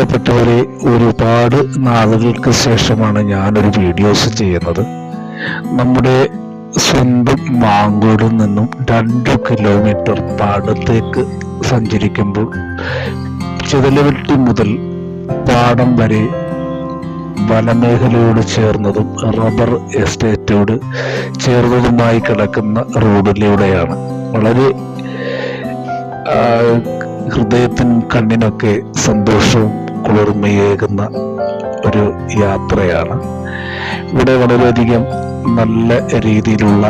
പ്രിയപ്പെട്ടവരെ ഒരുപാട് നാളുകൾക്ക് ശേഷമാണ് ഞാനൊരു വീഡിയോസ് ചെയ്യുന്നത്. നമ്മുടെ സ്വന്തം മാങ്കോടിൽ നിന്നും രണ്ട് കിലോമീറ്റർ പാടത്തേക്ക് സഞ്ചരിക്കുമ്പോൾ ചിതലവെട്ടി മുതൽ പാടം വരെ വനമേഖലയോട് ചേർന്നതും റബ്ബർ എസ്റ്റേറ്റോട് ചേർന്നതുമായി കിടക്കുന്ന റോഡിലൂടെയാണ് വളരെ ഹൃദയത്തിനും കണ്ണിനൊക്കെ സന്തോഷവും കുളിർമയേകുന്ന ഒരു യാത്രയാണ്. ഇവിടെ വളരെയധികം നല്ല രീതിയിലുള്ള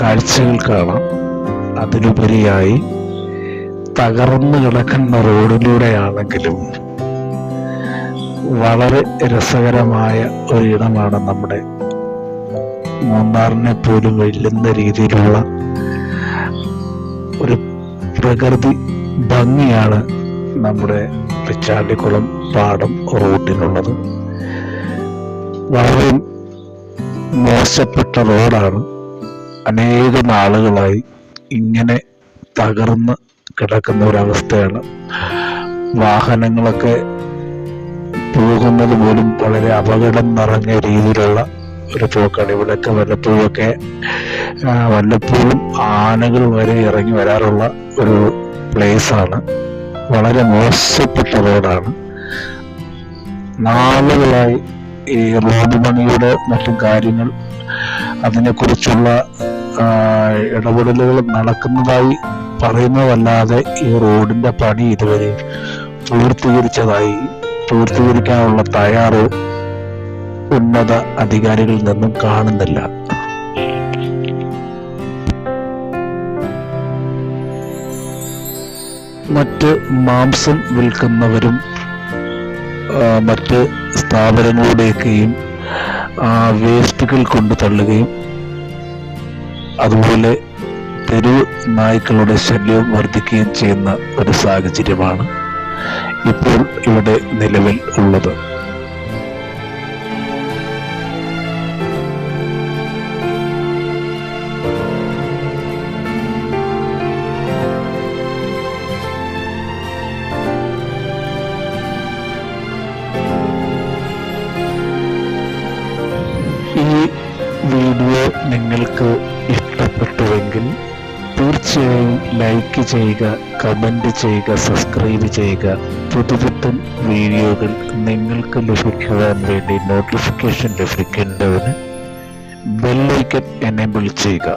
കാഴ്ചകൾ കാണാം. അതിലുപരിയായി തകർന്നു കിടക്കുന്ന റോഡിലൂടെയാണെങ്കിലും വളരെ രസകരമായ ഒരിടമാണ് നമ്മുടെ മൂന്നാറിനെ പോലും വെല്ലുന്ന രീതിയിലുള്ള ഒരു പ്രകൃതി ഭംഗിയാണ് നമ്മുടെ പിച്ചാണ്ടിക്കുളം പാടം റൂട്ടിനുള്ളത് വളരെ മോശപ്പെട്ട റോഡാണ്. അനേക നാളുകളായി ഇങ്ങനെ തകർന്ന് കിടക്കുന്ന ഒരവസ്ഥയാണ്. വാഹനങ്ങളൊക്കെ പോകുന്നത് പോലും വളരെ അപകടം നിറഞ്ഞ രീതിയിലുള്ള ഒരു പോക്കാണ്. ഇവിടെയൊക്കെ വല്ലപ്പോഴൊക്കെ വല്ലപ്പോഴും ആനകൾ വരെ ഇറങ്ങി വരാറുള്ള ഒരു പ്ലേസാണ് വളരെ മോശപ്പെട്ട റോഡാണ്. നാളുകളായി ഈ റോഡ് പണിയുടെ മറ്റും കാര്യങ്ങൾ അതിനെക്കുറിച്ചുള്ള ഇടപെടലുകൾ നടക്കുന്നതായി പറയുന്നതല്ലാതെ ഈ റോഡിന്റെ പണി ഇതുവരെ പൂർത്തീകരിച്ചതായി പൂർത്തീകരിക്കാനുള്ള തയ്യാറ് ഉന്നത അധികാരികളിൽ നിന്നും കാണുന്നില്ല. മറ്റ് മാംസം വിൽക്കുന്നവരും മറ്റ് സ്ഥാപനങ്ങളുടെയൊക്കെയും വേസ്റ്റുകൾ കൊണ്ടു തള്ളുകയും അതുപോലെ തെരുവ് നായ്ക്കളുടെ ശല്യവും വർദ്ധിക്കുകയും ചെയ്യുന്ന ഒരു സാഹചര്യമാണ് ഇപ്പോൾ ഇവിടെ നിലവിൽ ഉള്ളത്. നിങ്ങൾക്ക് ഇഷ്ടപ്പെട്ടുവെങ്കിൽ തീർച്ചയായും ലൈക്ക് ചെയ്യുക കമന്റ് ചെയ്യുക സബ്സ്ക്രൈബ് ചെയ്യുക. പുതുപുത്തൻ വീഡിയോകൾ നിങ്ങൾക്ക് ലഭിക്കുവാൻ വേണ്ടി നോട്ടിഫിക്കേഷൻ ലഭിക്കേണ്ടതിന് ബെല്ലൈക്കൻ എനേബിൾ ചെയ്യുക.